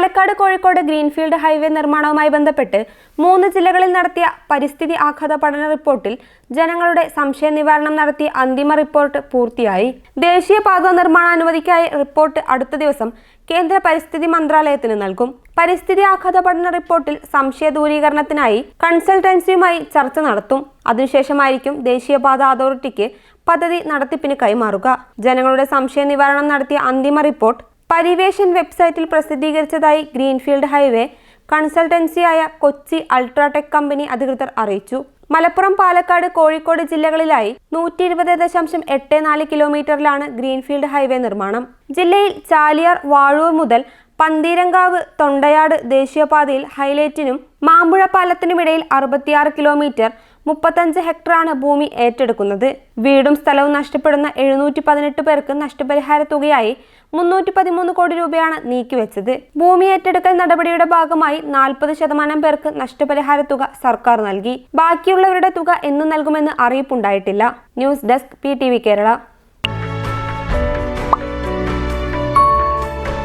Palakkad Kozhikode greenfield highway നിർമ്മാണവുമായി ബന്ധപ്പെട്ട് മൂന്ന് ജില്ലകളിൽ നടത്തിയ പരിസ്ഥിതി ആഘാത പഠന റിപ്പോർട്ടിൽ ജനങ്ങളുടെ സംശയ നിവാരണം നടത്തിയ അന്തിമ റിപ്പോർട്ട് പൂർത്തിയായി. ദേശീയപാത നിർമ്മാണ നിർമ്മാണാനുമതിക്കായി റിപ്പോർട്ട് അടുത്ത ദിവസം കേന്ദ്ര പരിസ്ഥിതി മന്ത്രാലയത്തിന് നൽകും. പരിസ്ഥിതി ആഘാത പഠന റിപ്പോർട്ടിൽ സംശയ ദൂരീകരണത്തിനായി കൺസൾട്ടൻസിയുമായി ചർച്ച നടത്തും. അതിനുശേഷമായിരിക്കും ദേശീയപാത അതോറിറ്റിക്ക് പദ്ധതി നടത്തിപ്പിന് കൈമാറുക. ജനങ്ങളുടെ സംശയ നിവാരണം നടത്തിയ അന്തിമ റിപ്പോർട്ട് പരിവേഷൻ വെബ്സൈറ്റിൽ പ്രസിദ്ധീകരിച്ചതായി ഗ്രീൻഫീൽഡ് ഹൈവേ കൺസൾട്ടൻസിയായ കൊച്ചി അൾട്രാടെക് കമ്പനി അധികൃതർ അറിയിച്ചു. മലപ്പുറം പാലക്കാട് കോഴിക്കോട് ജില്ലകളിലായി നൂറ്റി ഇരുപത് ദശാംശം എട്ട് നാല് കിലോമീറ്ററിലാണ് ഗ്രീൻഫീൽഡ് ഹൈവേ നിർമ്മാണം. ജില്ലയിൽ ചാലിയാർ വാഴൂർ മുതൽ പന്തീരങ്കാവ് തൊണ്ടയാട് ദേശീയപാതയിൽ ഹൈലൈറ്റിനും മാമ്പുഴ പാലത്തിനുമിടയിൽ അറുപത്തിയാറ് കിലോമീറ്റർ മുപ്പത്തഞ്ച് ഹെക്ടറാണ് ഭൂമി ഏറ്റെടുക്കുന്നത്. വീടും സ്ഥലവും നഷ്ടപ്പെടുന്ന എഴുന്നൂറ്റി പതിനെട്ട് പേർക്ക് നഷ്ടപരിഹാര തുകയായി മുന്നൂറ്റി പതിമൂന്ന് കോടി രൂപയാണ് നീക്കിവെച്ചത്. ഭൂമി ഏറ്റെടുക്കൽ നടപടിയുടെ ഭാഗമായി നാൽപ്പത് ശതമാനം പേർക്ക് നഷ്ടപരിഹാര തുക സർക്കാർ നൽകി. ബാക്കിയുള്ളവരുടെ തുക എന്നു നൽകുമെന്ന് അറിയിപ്പുണ്ടായിട്ടില്ല. News desk P Kerala.